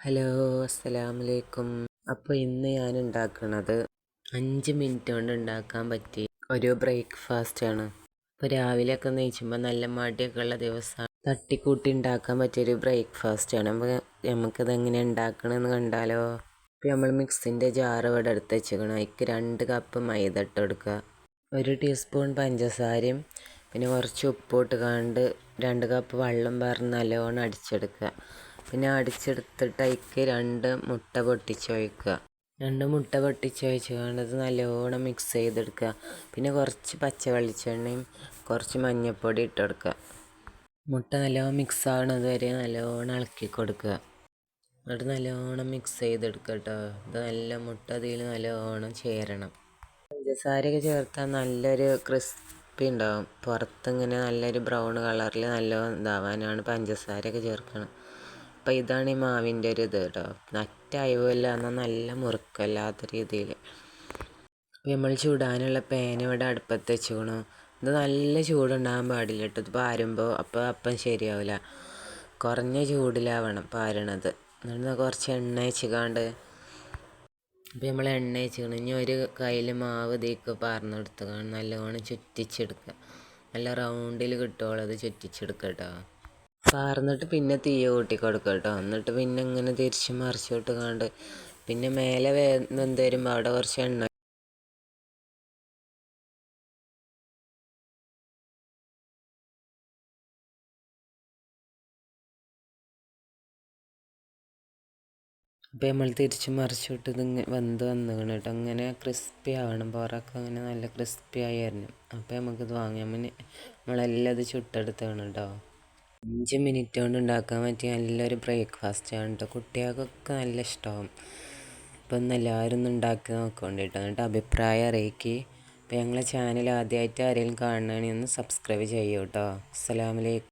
Hello അസ്സലാമലൈക്കും അപ്പോൾ ഇന്ന് ഞാൻ ഉണ്ടാക്കുന്നത് അഞ്ച് മിനിറ്റ് കൊണ്ട് ഉണ്ടാക്കാൻ പറ്റി ഒരു ബ്രേക്ക്ഫാസ്റ്റ് ആണ്. രാവിലെ ഒക്കെ നയിച്ചുമ്പോൾ നല്ല മടിയൊക്കെ ഉള്ള ദിവസമാണ്. തട്ടിക്കൂട്ടി ഉണ്ടാക്കാൻ പറ്റിയൊരു ബ്രേക്ക്ഫാസ്റ്റ് ആണ്. അപ്പോൾ നമുക്കിത് എങ്ങനെ ഉണ്ടാക്കണമെന്ന് കണ്ടാലോ? ഇപ്പോൾ നമ്മൾ മിക്സിന്റെ ജാറ് ഇവിടെ എടുത്ത് വെച്ചിരിക്കണം അതിക്ക് രണ്ട് കപ്പ് മൈദ ഇട്ട് കൊടുക്കുക. ഒരു ടീസ്പൂൺ പഞ്ചസാരയും പിന്നെ കുറച്ച് ഉപ്പ് ഇട്ട് കണ്ട് രണ്ട് കപ്പ് വെള്ളം പറഞ്ഞ് നല്ലോണം അടിച്ചെടുക്കുക. പിന്നെ അടിച്ചെടുത്തിട്ട് അതിക്ക് രണ്ട് മുട്ട പൊട്ടിച്ച് ഒഴിക്കുക. രണ്ട് മുട്ട പൊട്ടിച്ച് ഒഴിച്ച് അത് നല്ലോണം മിക്സ് ചെയ്തെടുക്കുക. പിന്നെ കുറച്ച് പച്ച വെളിച്ചെണ്ണയും കുറച്ച് മഞ്ഞൾപ്പൊടി ഇട്ട് കൊടുക്കുക. മുട്ട നല്ലോണം മിക്സ് ആവണത് വരെ നല്ലോണം ഇളക്കി കൊടുക്കുക. എന്നിട്ട് നല്ലോണം മിക്സ് ചെയ്തെടുക്കുക കേട്ടോ ഇത് നല്ല മുട്ട അതിൽ നല്ലോണം ചേരണം. പഞ്ചസാരയൊക്കെ ചേർത്താൽ നല്ലൊരു ക്രിസ്പി ഉണ്ടാവും. പുറത്തിങ്ങനെ നല്ലൊരു ബ്രൗൺ കളറിൽ നല്ല ഇതാവാനാണ് പഞ്ചസാരയൊക്കെ ചേർക്കണം അപ്പോൾ ഇതാണ് ഈ മാവിന്റെ ഒരു ഇത് കേട്ടോ. നറ്റായുമല്ല എന്നാൽ നല്ല മുറുക്കല്ലാത്ത രീതിയിൽ നമ്മൾ ചൂടാനുള്ള പേന ഇവിടെ അടുപ്പത്ത് വെച്ചുക്കണു. ഇത് നല്ല ചൂടുണ്ടാകാൻ പാടില്ല കേട്ടോ. ഇത് പാരുമ്പോൾ അപ്പോൾ അപ്പം ശരിയാവില്ല കുറഞ്ഞ ചൂടിലാവണം പാരണത്. എന്നിട്ട് കുറച്ച് എണ്ണ വെച്ചുകാണ്ട് അപ്പോൾ നമ്മൾ എണ്ണ വെച്ചിക്കണം. ഇനി ഒരു കയ്യിൽ മാവ് ഇതിലേക്ക് കാണും നല്ലവണ്ണം ചുറ്റിച്ചെടുക്കുക നല്ല റൗണ്ടിൽ കിട്ടുമോളത് ചുറ്റിച്ചെടുക്കുക പാർന്നിട്ട് പിന്നെ തീ കൂട്ടി കൊടുക്കുക കേട്ടോ. എന്നിട്ട് പിന്നെ ഇങ്ങനെ തിരിച്ച് മറിച്ചോട്ട് കണ്ട് പിന്നെ മേലെ വേ വരുമ്പോൾ അവിടെ കുറച്ച് എണ്ണ അപ്പോൾ നമ്മൾ തിരിച്ച് മറിച്ചിട്ട് ഇത് വെന്ത് വന്നു കേട്ടോ. അങ്ങനെ ക്രിസ്പി ആവണം. പുറമൊക്കെ അങ്ങനെ നല്ല ക്രിസ്പി ആയി വരണം. അപ്പോൾ നമുക്കിത് വാങ്ങാൻ പിന്നെ നമ്മളെല്ലാം ഇത് ചുട്ടെടുത്താണ് കേട്ടോ. അഞ്ച് മിനിറ്റ് കൊണ്ട് ഉണ്ടാക്കാൻ പറ്റിയ നല്ലൊരു ബ്രേക്ക്ഫാസ്റ്റ് ആണ് കേട്ടോ കുട്ടികൾക്കൊക്കെ നല്ല ഇഷ്ടമാവും. അപ്പോൾ ഒന്ന് എല്ലാവരും ഒന്ന് ഉണ്ടാക്കി നോക്കുന്നുണ്ട് കേട്ടോ എന്നിട്ട് അഭിപ്രായം അറിയിക്കുക അപ്പോൾ ഞങ്ങളെ ചാനൽ ആദ്യമായിട്ട് ആരെങ്കിലും കാണുകയാണെങ്കിൽ ഒന്ന് സബ്സ്ക്രൈബ് ചെയ്യൂ കേട്ടോ അസ്സലാമലൈക്കും